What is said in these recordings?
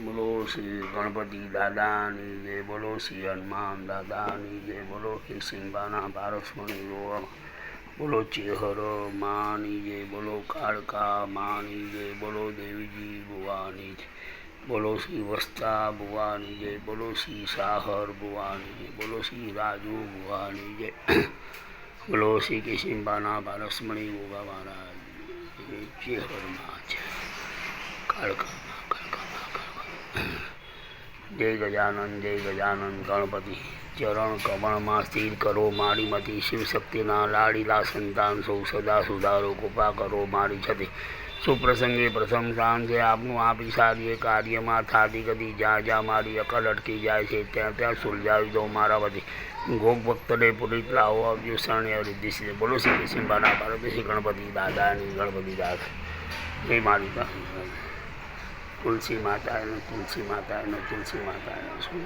બોલો શ્રી ગણપતિ દાદાની જય બોલો શ્રી હનુમાન દાદાની જય બોલો શ્રી સિંબાના પારસમણી બોલો ચેહર માની જય બોલો કાળકા માની જય બોલો દેવીજી ભુવાની. જય બોલો શ્રી વસ્તા ભુવાની જય બોલો શ્રી સાહર ભુવાની જય બોલો શ્રી રાજુ ભુવાની જય બોલો શ્રી કિશિંબાના પારસમણી ગોગા મહારાજ ચેહરમાં છે કાળકા જય ગજાનંદ જય ગજાનંદ. ગણપતિ ચરણ કમળમાં સ્થિર કરો મારી મતી. શિવશક્તિના લાડીલા સંતાન સૌ સદા સુધારો, કૃપા કરો મારી છતી. સુપ્રસંગે પ્રથમ સ્થાન છે આપનું આપી સારીએ કાર્યમાં થાતી ગતિ, જ્યાં જ્યાં મારી અકલ અટકી જાય છે, ત્યાં ત્યાં સુલઝાવી દો મારા વતી. ગોગ ભક્તને પુલિત લાવો આવજો શરણે રિદ્ધિ શ્રી. બોલો શ્રી કિશનબાના પાર્વતી શ્રી ગણપતિ દાદાની ગણપતિ દાદા. જય મારી તુલસી માતા એનો તુલસી માતા એનો તુલસી માતા એનો શું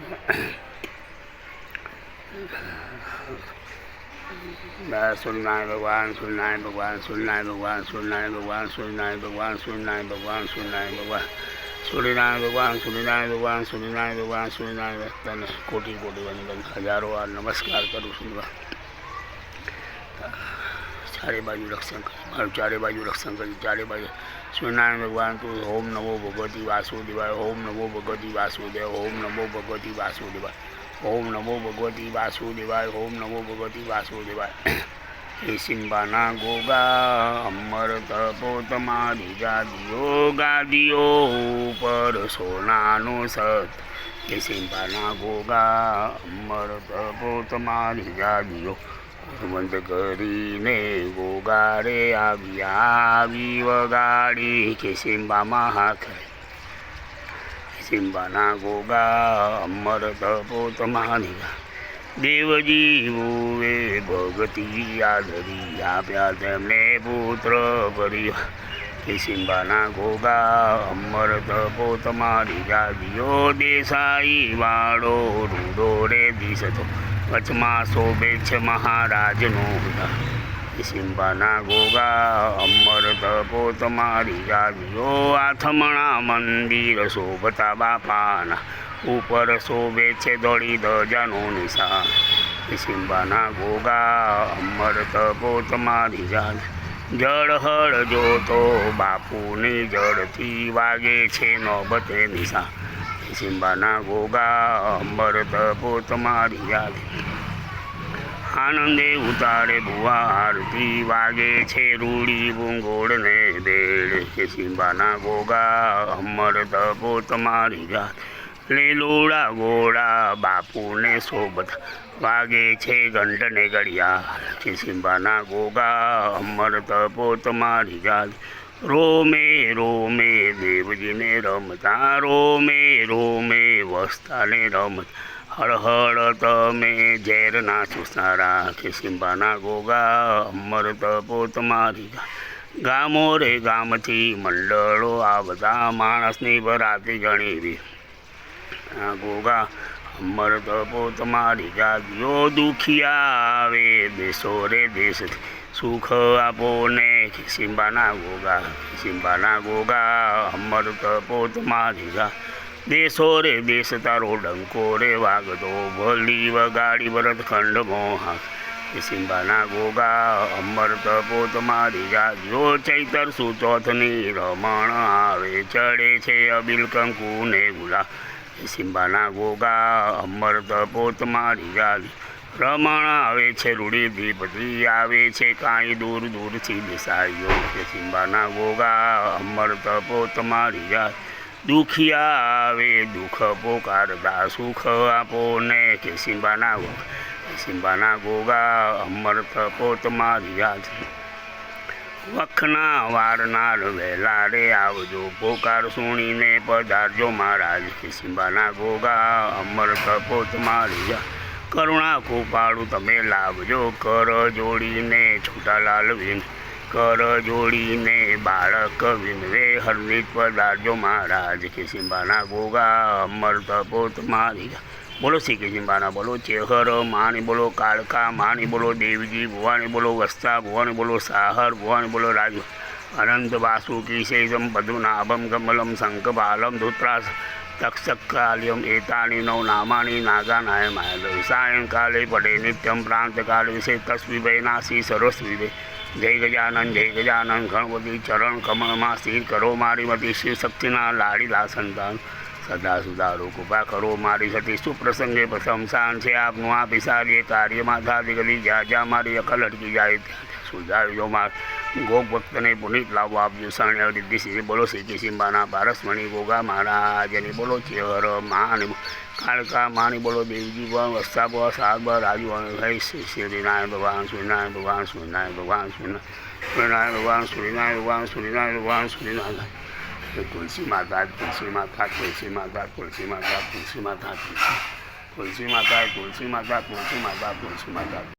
સૂર્યનારાયણ ભગવાન સૂર્યનારાયણ ભગવાન સૂર્યનારાયણ ભગવાન સૂર્યનારાયણ ભગવાન સૂર્યનારાયણ ભગવાન સૂર્યનારાયણ ભગવાન સૂર્યનારાયણ ભગવાન સૂર્યનારાયણ ભગવાન સૂર્યનારાયણ ભગવાન સૂર્યનારાયણ ભગવાન સૂર્યનારાયણ ભગવાન કોટી કોટી વંદન હજારો વાર નમસ્કાર કરું છું ચારે બાજુ રક્ષણ કરી. ચારે બાજુ રક્ષણ કરી ચારે બાજુ સૂર્યનારાયણ ભગવાન તું ઓમ નમો ભગવતી વાસુદેવાય, ઓમ નમો ભગવતી વાસુદેવ ઓમ નમો ભગવતી વાસુદેવાય, ઓમ નમો ભગવતી વાસુદેવાય, ઓમ નમો ભગવતી વાસુદેવાય. હે સિંબાના ગોગા, અમર તપો તમારી ગાદીઓ ગાદીઓ ઉપર સોનાનો સત. હે સિંબાના ગોગા, અમર તપો તમારી ગાદીઓ બંધ કરીને ગોગારે આવી આવી વગાડી કે સિંબામાં હાથ સિંબાના ગોગા અમર તપો તમારી દેવજી ભુવે ભગતી આદરી આપ્યા તેમને પુત્ર કર્યો. કે સિંબાના ગોગા, અમર તપો તમારી ગાદીઓ દેસાઈ, વાળો રૂડો રે દિશતો. કચ્છમાં શોભે છે મહારાજનો સિંબાના ગોગા, અમર તપો તમારી જાગ્યો આથમણા મંદિર શોભતા બાપાના. ઉપર શોભે છે દોડી ધજાનો નિશાન. સિંબાના ગોગા, અમર તપો તમારી ગાદ જળ હળ જોતો બાપુની જળથી વાગે છે નોબતે નિશા. સિંબાના ગોગા અંબર તપોત મારી યાદ. આનંદે ઉતારે ભુવા આરતી વાગે છે રૂડી ભૂંગોળને બેડ. કે સિંબાના ગોગા અમર તપોત મારી યાદ. લીલોડા ગોળા બાપુને સોબત વાગે છે ઘંટને ઘડિયાળ. કે સિંબાના ગોગા અમર તપો તમારી જાત. રોમે રોમે દેવજીને રમતા, રોમે રોમે વસ્તાને રમત. હળ હળ તમે ઝેર ના ચૂસનારા કે સિંબાના ગોગા અમર તપો તમારી ગામો રે ગામથી મંડળો આવતા, માણસની ભરાતી ગણીવી આ ગોગા અમર તપો તમારી જાગ્યો દુખિયા આવે દેશો રે દેશ સુખ આપો ને ખિસિંબાના ગોગા ખિસિંબાના ગોગા, અમર તપો તમારી જા દેશો રે દેશ તારો ડંકો રે, વાગતો ભલી વગાડી વરત ખંડ મોહા સિંબાના ગોગા, અમર તપો તમારી જાગ્યો ચૈતર સુચોથની રમણ આવે, ચડે છે અબિલ કંકુ ને ગુલા. સિંબાના ગોગા, અમર તપો મારી ગાદી રમણ આવે છે, રૂડી દીપતી આવે છે, કાંઈ દૂર દૂરથી બેસાયો કે સિંબાના ગોગા, અમર તપો મારી યાદ દુખિયા આવે, દુઃખ પોકારતા સુખ આપો ને કે સિંબાના ગોગા. સિંબાના ગોગા, અમર તપો મારી યાદ વખના વારનાર વહેલા રે આવજો. પોકાર સુણીને પધારજો મહારાજ. સિંબાના ગોગા અમર કપોત મારી કરુણા કૃપાળું તમે લાવજો. કર જોડીને છોટાલાલ વિન. કર જોડીને બાળક વિનવે હરનિત પધારજો મહારાજ. કે સિંબાના ગોગા અમર તપો તમારી બોલો શ્રી કિશિંબાના બોલો ચેહર, માણી બોલો કાળકા, માણી બોલો દેવજી ભુવાની બોલો વસ્તા ભુવાની બોલો સાહર ભુવાની બોલો રાજુ. અનંત વાસુકીશેષમ પદ્મનાભમ કમલમ શંખપાલમ ધૂત્રાસ તક્ષકાલ્યમ એતાની નવ નામાની નાગાનાય માય સાયંકાલે પડે નિત્યમ પ્રાંતકાલે વિશે તસ્વીભાઈ નાસી સરસ્વીભાઈ જય ગજાનંદ જય ગજાનંદ ગણપતિ ચરણ કમળમાં સ્થિર કરો મારી મતી શિવ શક્તિના લાડીલા સંતાન સદા સુધારો કૃપા કરો મારી સતી સુપ્રસંગે પ્રશંસાન છે. આપનું આ પિસારીએ કાર્યમાં થાતી ગલી જ્યાં જ્યાં મારી અકલ અટકી જાય ત્યાં ત્યાં સુધારી દો માર ગોપ ભક્તને પુનિત લાવો આપજો શરણે રિદ્ધિ શ્રી બોલો, શ્રી કિશિંબાના પારસમણી ગોગા મહારાજની બોલો, ચેહર માની, કાળકા માની બોલો, દેવજી પણ વસ્તા પર સાબર રાજુ શ્રી શ્રીનારાયણ ભગવાન સૂર્યનારાયણ ભગવાન સૂર્યનારાયણ ભગવાન સૂર્યનારાયણ ભગવાન સૂર્યનારાયણ ભગવાન સૂર્યનારાયણ ભગવાન સૂર્યનારાયણ તુલસી માતા તુલસી માતા તુલસી માતા તુલસી માતા તુલસી માતા તુલસી માતા તુલસી માતા તુલસી માતા તુલસી માતા